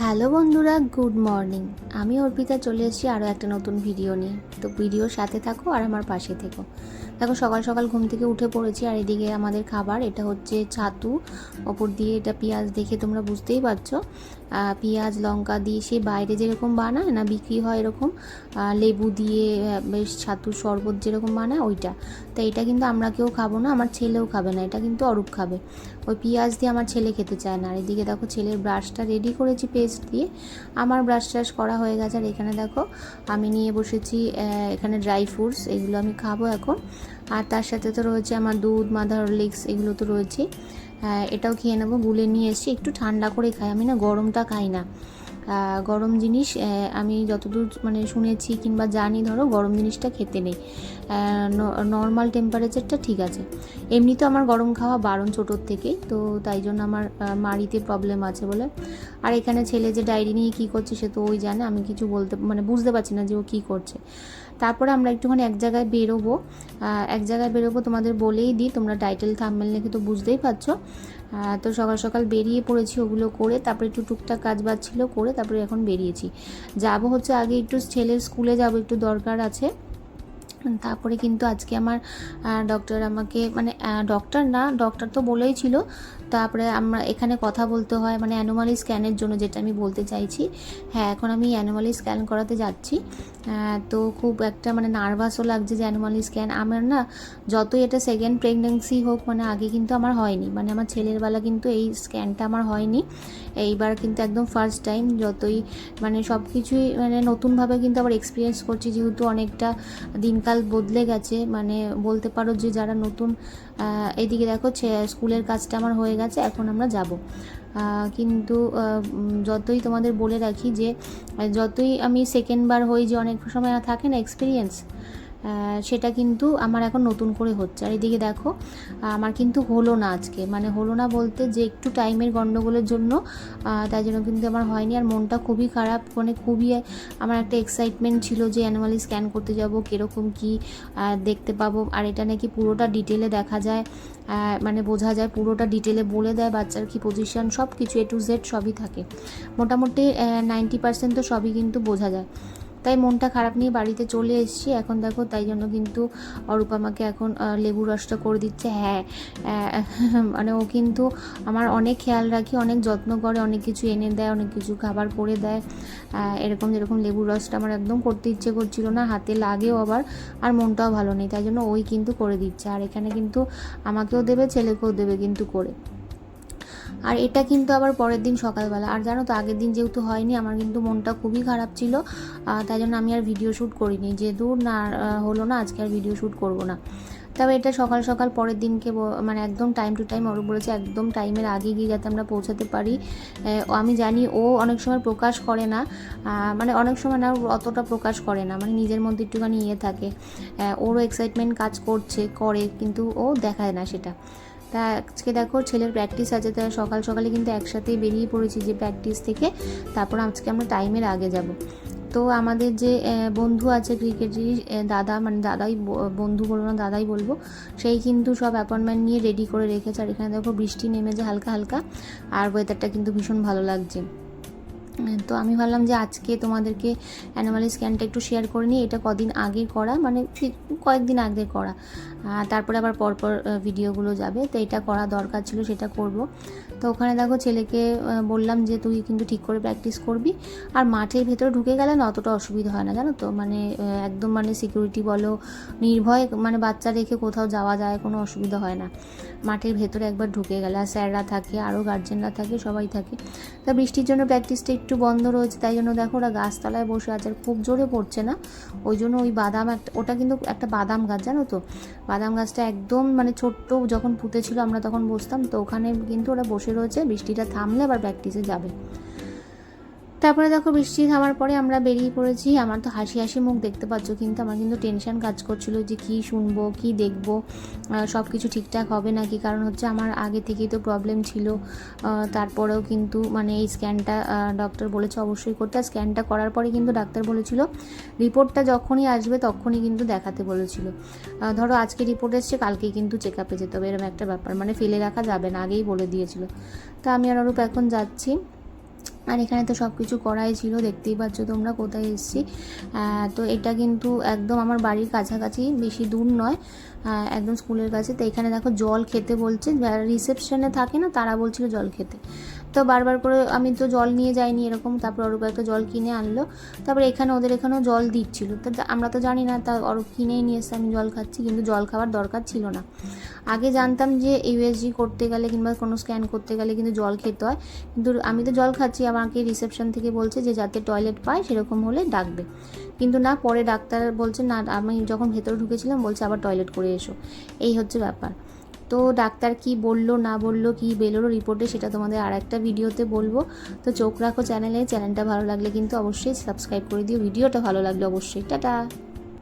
Hello বন্ধুরা, good morning. আমি অর্পিতা, চলে এসেছি আরও একটা নতুন ভিডিও নিয়ে। তো ভিডিওর সাথে থাকো আর আমার পাশে থেকো। দেখো, সকাল সকাল ঘুম থেকে উঠে পড়েছি আর এদিকে আমাদের খাবার, এটা হচ্ছে ছাতু। ওপর দিয়ে এটা পেঁয়াজ দেখে তোমরা বুঝতেই পারছ। পেঁয়াজ, লঙ্কা দিয়ে সে বাইরে যেরকম বানায় না, বিক্রি হয় এরকম। লেবু দিয়ে বেশ ছাতুর শরবত যেরকম বানায় ওইটা। তো এটা কিন্তু আমরা কেউ খাব না, আমার ছেলেও খাবে না, এটা কিন্তু অরূপ খাবে। ওই পেঁয়াজ দিয়ে আমার ছেলে খেতে চায় না। আর এদিকে দেখো, ছেলের ব্রাশটা রেডি করেছি পেস্ট দিয়ে আমার ব্রাশ ট্রাশ করা হয়ে গেছে। আর এখানে দেখো, আমি নিয়ে বসেছি এখানে ড্রাই ফ্রুটস এগুলো আমি খাব এখন। আর তার সাথে তো রয়েছে আমার দুধ, মাদার হরলিক্স, এগুলো তো রয়েছে। এটাও খেয়ে নেব। গুলে নিয়ে এসেছি একটু ঠান্ডা করে খাই। আমি না গরমটা খাই না। গরম জিনিস আমি যতদূর মানে শুনেছি কিংবা জানি, ধরো, গরম জিনিসটা খেতে নেই। নর্মাল টেম্পারেচারটা ঠিক আছে। এমনি তো আমার গরম খাওয়া বারণ ছোটোর থেকেই, তো তাই জন্য আমার মাড়িতে প্রবলেম আছে বলে। আর এখানে ছেলে যে ডায়েরি নিয়ে কী করছে সে তো ওই জানে, আমি কিছু বলতে মানে বুঝতে পারছি না যে ও কী করছে। তারপরে আমরা একটুখানি এক জায়গায় বেরোবো। এক জায়গায় বেরোবো তোমাদের বলেই দিই, তোমরা টাইটেল থাম্বেল লিখে তো বুঝতেই পারছ। তো সকাল সকাল বেরিয়ে পড়েছি ওগুলো করে, তারপরে একটু টুকটাক কাজ বাজ ছিল করে তারপরে এখন বেরিয়েছি। যাব হচ্ছে আগে একটু ছেলের স্কুলে যাব, একটু দরকার আছে। তারপরে কিন্তু আজকে আমার ডক্টর আমাকে মানে ডক্টর না ডক্টর তো বলেই ছিল। তারপরে আমরা এখানে কথা বলতে হয় মানে অ্যানোমালি স্ক্যানের জন্য যেটা আমি বলতে চাইছি। হ্যাঁ এখন আমি অ্যানোমালি স্ক্যান করাতে যাচ্ছি। তো খুব একটা মানে নার্ভাসও লাগছে যে অ্যানোমালি স্ক্যান আমার না, যতই এটা সেকেন্ড প্রেগনেন্সি হোক মানে আগে কিন্তু আমার হয়নি। মানে আমার ছেলের বেলা কিন্তু এই স্ক্যানটা আমার হয়নি। এইবার কিন্তু একদম ফার্স্ট টাইম যতই মানে সব কিছুই মানে নতুনভাবে কিন্তু আবার এক্সপিরিয়েন্স করছি, যেহেতু অনেকটা দিনকাল বদলে গেছে মানে বলতে পারো যে যারা নতুন এদিকে দেখো স্কুলের কাজটা আমার হয়ে গেছে, এখন আমরা যাব। কিন্তু যতই তোমাদের বলে রাখি যে, যতই আমি সেকেন্ডবার হই যে অনেক সময় থাকে না এক্সপিরিয়েন্স সেটা কিন্তু আমার এখন নতুন করে হচ্ছে। আর এদিকে দেখো, আমার কিন্তু হলো না আজকে। মানে হলো না বলতে যে একটু টাইমের গণ্ডগোলের জন্য তাই জন্য কিন্তু আমার হয়নি। আর মনটা খুবই খারাপ মানে খুবই, আমার একটা এক্সাইটমেন্ট ছিল যে অ্যানিমালি স্ক্যান করতে যাব, কীরকম কী দেখতে পাবো। আর এটা নাকি পুরোটা ডিটেলে দেখা যায় মানে বোঝা যায়, পুরোটা ডিটেলে বলে দেয়, বাচ্চার কি পজিশন সব কিছু এ টু জেড সবই থাকে। মোটামুটি নাইনটি পার্সেন্ট তো সবই কিন্তু বোঝা যায়। তাই মনটা খারাপ নিয়ে বাড়িতে চলে এসেছি। এখন দেখো, তাই জন্য কিন্তু অরূপ আমাকে এখন লেবু রসটা করে দিচ্ছে। হ্যাঁ মানে ও কিন্তু আমার অনেক খেয়াল রাখি, অনেক যত্ন করে, অনেক কিছু এনে দেয়, অনেক কিছু খাবার করে দেয়। এরকম যেরকম লেবুর রসটা আমার একদম করতে ইচ্ছে করছিল না, হাতে লাগেও আবার, আর মনটাও ভালো নেই। তাই জন্য ওই কিন্তু করে দিচ্ছে। আর এখানে কিন্তু আমাকেও দেবে, ছেলেকেও দেবে কিন্তু করে। আর এটা কিন্তু আবার পরের দিন সকালবেলা। আর জানো তো, আগের দিন যেহেতু হয়নি, আমার কিন্তু মনটা খুবই খারাপ ছিল তাই জন্য আমি আর ভিডিও শ্যুট করিনি। যে দূর না হলো না, আজকে আর ভিডিও শ্যুট করব না। তবে এটা সকাল সকাল পরের দিনকে মানে একদম টাইম টু টাইম ওর বলেছে, একদম টাইমের আগে গিয়ে যাতে আমরা পৌঁছাতে পারি। আমি জানি ও অনেক সময় প্রকাশ করে না মানে অনেক সময় না অতটা প্রকাশ করে না মানে নিজের মধ্যে একটুখানি ইয়ে থাকে। ওরও এক্সাইটমেন্ট কাজ করছে, করে, কিন্তু ও দেখায় না সেটা। তা আজকে দেখো ছেলের প্র্যাকটিস আছে, তা সকাল সকালে কিন্তু একসাথেই বেরিয়ে পড়েছি যে প্র্যাকটিস থেকে। তারপর আজকে আমরা টাইমের আগে যাব। তো আমাদের যে বন্ধু আছে ক্রিকেটের দাদা মানে দাদাই বন্ধু বলব না, দাদাই বলব, সেই কিন্তু সব অ্যাপয়েন্টমেন্ট নিয়ে রেডি করে রেখেছে। আর এখানে দেখো বৃষ্টি নেমেছে হালকা হালকা, আর ওয়েদারটা কিন্তু ভীষণ ভালো লাগছে। তো আমি ভাবলাম যে আজকে তোমাদেরকে অ্যানিমালি স্ক্যানটা একটু শেয়ার করে নিই। এটা কদিন আগে করা মানে কয়েকদিন আগে করা। তারপরে আবার পরপর ভিডিওগুলো যাবে। তো এটা করা দরকার ছিল, সেটা করব। তো ওখানে দেখো ছেলেকে বললাম যে তুই কিন্তু ঠিক করে প্র্যাকটিস করবি। আর মাঠের ভেতরে ঢুকে গেলে না অতটা অসুবিধা হয় না, জানো তো? মানে একদম মানে সিকিউরিটি বলো, নির্ভয় মানে বাচ্চা রেখে কোথাও যাওয়া যায়, কোনো অসুবিধা হয় না। মাঠের ভেতরে একবার ঢুকে গেলে, আর স্যাররা থাকে আরও গার্জেনরা থাকে, সবাই থাকে। তা বৃষ্টির জন্য প্র্যাকটিসটা একটু বন্ধ রয়েছে, তাই জন্য দেখো ওরা গাছতলায় বসে আছে, আর খুব জোরে পড়ছে না। ওই জন্য ওই বাদাম একটা, ওটা কিন্তু একটা বাদাম গাছ, জানো তো? বাদাম গাছটা একদম মানে ছোট্ট, যখন পুঁতেছিল আমরা তখন বসতাম, তো ওখানে কিন্তু ওরা বসে রয়েছে বৃষ্টিটা থামলে আবার প্র্যাকটিসে যাবে। তারপরে দেখো বৃষ্টি থামার পরে আমরা বেরিয়ে পড়েছি। আমার তো হাসি হাসি মুখ দেখতে পাচ্ছ, কিন্তু আমার কিন্তু টেনশন কাজ করছিল যে কি শুনব, কি দেখব সব কিছু ঠিকঠাক হবে নাকি? কারণ হচ্ছে আমার আগে থেকেই তো প্রবলেম ছিল। তারপরেও কিন্তু মানে এই স্ক্যানটা ডক্টর বলেছে অবশ্যই করতে। আর স্ক্যানটা করার পরে কিন্তু ডাক্তার বলেছিল রিপোর্টটা যখনই আসবে তখনই কিন্তু দেখাতে বলেছিল। ধরো আজকে রিপোর্ট এসছে, কালকেই কিন্তু চেক আপে যেতে হবে। এরকম একটা ব্যাপার মানে ফেলে রাখা যাবে না, আগেই বলে দিয়েছিল। তা আমি আর অরূপ এখন যাচ্ছি। আর এখানে তো সব কিছু করাই ছিল, দেখতেই পাচ্ছ তোমরা কোথায় এসেছি। তো এটা কিন্তু একদম আমার বাড়ির কাছাকাছি, বেশি দূর নয় একদম স্কুলের কাছে। তো এখানে দেখো জল খেতে বলছে, যারা রিসেপশনে থাকে না, তারা বলছিল জল খেতে। তো বারবার করে আমি তো জল নিয়ে যাইনি এরকম, তারপর অরূপ একটা জল কিনে আনলো। তারপরে এখানে ওদের এখানেও জল দিচ্ছিল। তো আমরা তো জানি না, তা অরূপ কিনেই নিয়ে এসে আমি জল খাচ্ছি, কিন্তু জল খাওয়ার দরকার ছিল না। আগে জানতাম যে ইউএসজি করতে গেলে কিংবা কোনো স্ক্যান করতে গেলে কিন্তু জল খেতে হয়, কিন্তু আমি তো জল খাচ্ছি আমাকে রিসেপশন থেকে বলছে যে যাতে টয়লেট পায়, সেরকম হলে ডাকবে। কিন্তু না, পরে ডাক্তার বলছে, না, আমি যখন ভেতরে ঢুকেছিলাম, বলছে আবার টয়লেট করে এসো। এই হচ্ছে ব্যাপার। তো ডাক্তার কি বলল, না বলল, কি বেরোলো রিপোর্টে সেটা তোমাদের আর একটা ভিডিওতে বলব। তো চোখ রাখো চ্যানেলে, চ্যানেলটা ভালো লাগলে কিন্তু অবশ্যই সাবস্ক্রাইব করে দিও। ভিডিওটা ভালো লাগলে অবশ্যই। টাটা!